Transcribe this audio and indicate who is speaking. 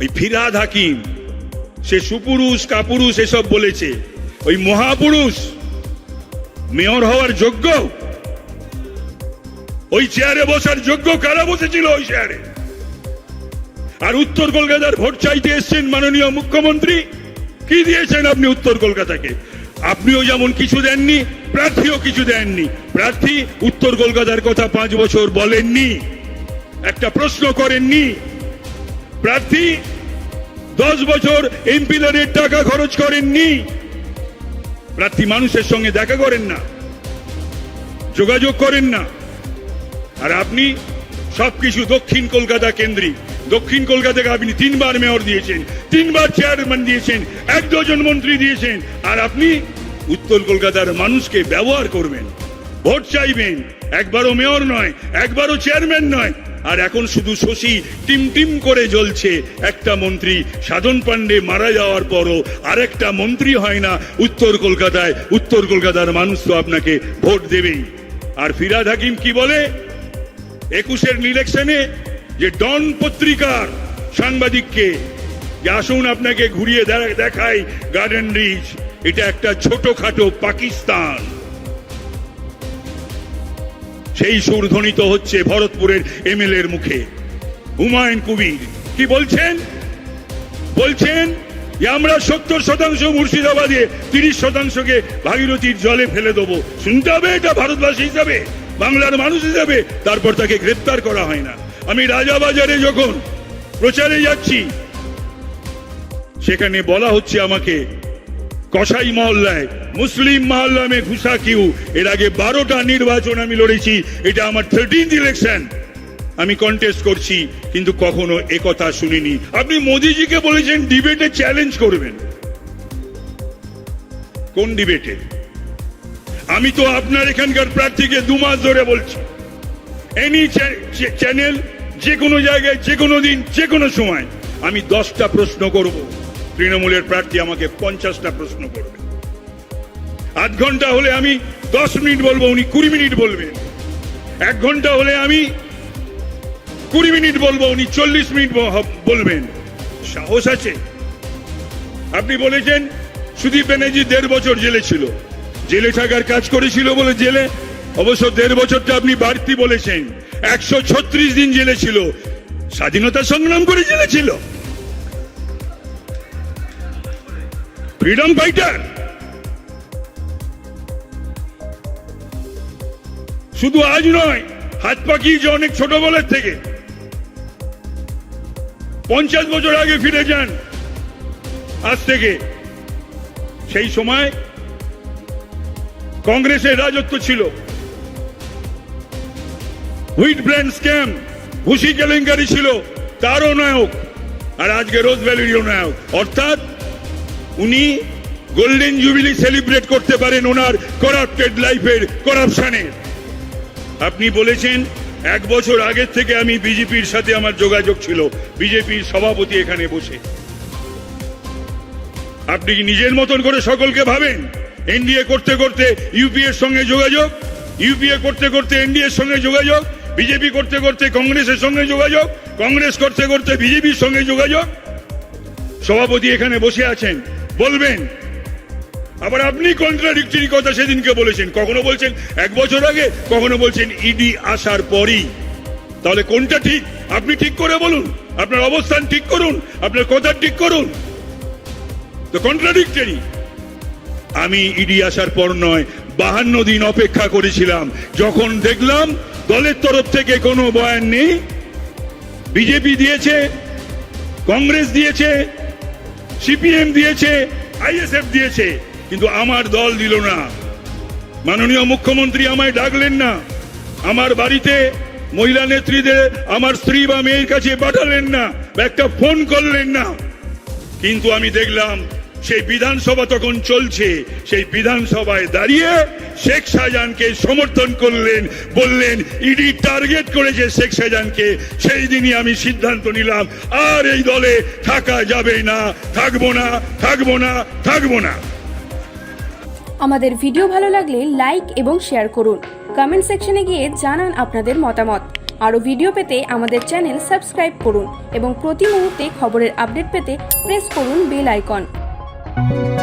Speaker 1: ওই ফিরাদ হাকিম, সে সুপুরুষ, কাপুরুষ এসব বলেছে। ওই মহাপুরুষ মেয়র হওয়ার যোগ্য? ওই চেয়ারে বসার যোগ্য কারা বসেছিল ওই চেয়ারে? আর উত্তর কলকাতার ভোট চাইতে এসছেন মাননীয় মুখ্যমন্ত্রী? কি দিয়েছেন আপনি উত্তর কলকাতাকে? আপনিও যেমন কিছু দেননি, প্রার্থীও কিছু দেননি। প্রার্থী উত্তর কলকাতার কথা পাঁচ বছর বলেননি। একটা প্রশ্ন করেননি প্রার্থী, দশ বছর এমপিদের টাকা খরচ করেননি। প্রার্থী মানুষের সঙ্গে দেখা করেন না, যোগাযোগ করেন না। আর আপনি সবকিছু দক্ষিণ কলকাতা কেন্দ্রিক দক্ষিণ কলকাতাকে আপনি তিনবার মেয়র দিয়েছেন, তিনবার চেয়ারম্যান দিয়েছেন, এক ডজন মন্ত্রী দিয়েছেন, আর আপনি উত্তর কলকাতার মানুষকে ব্যবহার করবেন, ভোট চাইবেন। একবারও মেয়র নয়, একবারও চেয়ারম্যান নয় আর এখন শুধু শশী টিম টিম করে জ্বলছে। একটা মন্ত্রী সাধন পান্ডে মারা যাওয়ার পরও আরেকটা মন্ত্রী হয় না। উত্তর কলকাতায়, উত্তর কলকাতার মানুষ তো আপনাকে ভোট দেবেই। আর ফিরাদ হাকিম কি বলে? একুশের ইলেকশনে যে ডন পত্রিকার সাংবাদিককে, যে আসুন আপনাকে ঘুরিয়ে দে- দেখাই গার্ডেন রিচ এটা একটা ছোটখাটো পাকিস্তান। সেই সুর ধ্বনিত হচ্ছে ভরতপুরের এমএল এর মুখে। হুমায়ুন কবির, কি বলছেন? বলছেন আমরা সত্তর শতাংশ মুর্শিদাবাদে তিরিশ শতাংশকে ভাগীরথীর জলে ফেলে দেবো। শুনতে হবে এটা ভারতবাসী হিসাবে, বাংলার মানুষ হিসাবে। তারপর তাকে গ্রেপ্তার করা হয় না। আমি রাজাবাজারে যখন প্রচারে যাচ্ছি, সেখানে বলা হচ্ছে আমাকে কসাই মহল্লায়, মুসলিম মহল্লা মে ঘুষা কিউ? এর আগে বারোটা নির্বাচন আমি লড়েছি, এটা আমার থার্টিন্থ ইলেকশন আমি কন্টেস্ট করছি, কিন্তু কখনো একথা শুনিনি। আপনি মোদিজিকে বলেছেন ডিবেটে চ্যালেঞ্জ করবেন। কোন ডিবেটে আমি তো আপনার এখানকার প্রার্থীকে দু মাস ধরে বলছি। এনি চ্যানেল যে কোনো জায়গায়, যে কোনো দিন, যে কোনো সময়, আমি দশটা প্রশ্ন করব। তৃণমূলের প্রার্থী আমাকে পঞ্চাশটা প্রশ্ন করবে। আধ ঘণ্টা হলে আমি দশ মিনিট বলব, উনি কুড়ি মিনিট বলবেন। এক ঘণ্টা হলে আমি কুড়ি মিনিট বলব, উনি চল্লিশ মিনিট বলবেন। সাহস আছে? আপনি বলেছেন, সুদীপ ব্যানার্জি দেড় বছর জেলে ছিল। জেলে থাকার কাজ করেছিল বলে জেলে। অবশ্য দেড় বছরটা আপনি বাড়তি বলেছেন। একশো ছত্রিশ দিন জেলে ছিল। স্বাধীনতা সংগ্রাম করে জেলে ছিল। ফ্রিডম ফাইটার শুধু আজ নয়, হাত পাকিয়েছে অনেক ছোট ছোটবেলার থেকে। পঞ্চাশ বছর আগে ফিরে যান। আজ থেকে সেই সময় কংগ্রেসের রাজত্ব ছিল। হুইট ব্র্যান্ড স্ক্যাম ঘুষি কেলেঙ্কারি ছিল, তারও নায়ক। আর আজকে রোজ ভ্যালিরও নায়ক। অর্থাৎ উনি গোল্ডেন জুবিলি সেলিব্রেট করতে পারেন ওনার করাপ্টেড লাইফের করাপশনের আপনি বলেছেন, এক বছর আগের থেকে আমি বিজেপির সাথে আমার যোগাযোগ ছিল, বিজেপির সভাপতি এখানে বসে। আপনি কি নিজের মতন করে সকলকে ভাবেন? এনডিএ করতে করতে ইউপিএর সঙ্গে যোগাযোগ ইউপিএ করতে করতে এনডিএর সঙ্গে যোগাযোগ বিজেপি করতে করতে কংগ্রেসের সঙ্গে যোগাযোগ, কংগ্রেস করতে করতে বিজেপির সঙ্গে যোগাযোগ। সভাপতি এখানে বসে আছেন। বলবেন। আবার আপনি কন্ট্রাডিক্টরি কথা সেদিনকে বলেছেন। কখনো বলছেন এক বছর আগে, কখনো বলছেন ইডি আসার পরই। তাহলে কোনটা ঠিক? আপনি ঠিক করে বলুন। আপনার অবস্থান ঠিক করুন। আপনার কথা ঠিক করুন। তো কন্ট্রাডিক্টরি আমি ইডি আসার পর নয়, বাহান্ন দিন অপেক্ষা করেছিলাম। যখন দেখলাম দলের তরফ থেকে কোনো বয়ান নেই। বিজেপি দিয়েছে, কংগ্রেস দিয়েছে সিপিএম দিয়েছে, আইএসএফ দিয়েছে, কিন্তু আমার দল দিল না। মাননীয় মুখ্যমন্ত্রী আমায় ডাকলেন না। আমার বাড়িতে মহিলা নেত্রীদের আমার স্ত্রী বা মেয়ের কাছে পাঠালেন না একটা ফোন করলেন না। কিন্তু আমি দেখলাম সেই বিধানসভা তখন চলছে। সেই বিধানসভায় দাঁড়িয়ে শেখ শাহজাহানকে সমর্থন করলেন, বললেন, ইডি টার্গেট করেছে শেখ শাহজাহানকে। সেই দিনই আমি সিদ্ধান্ত নিলাম, আর এই দলে থাকা যাবে না, থাকব না থাকব না থাকব না।
Speaker 2: আমাদের ভিডিও ভালো লাগলে লাইক এবং শেয়ার করুন। কমেন্ট সেকশনে গিয়ে জানান আপনাদের মতামত। আরও ভিডিও পেতে আমাদের চ্যানেল সাবস্ক্রাইব করুন এবং প্রতি মুহূর্তে খবরের আপডেট পেতে প্রেস করুন বেল আইকন। Thank you.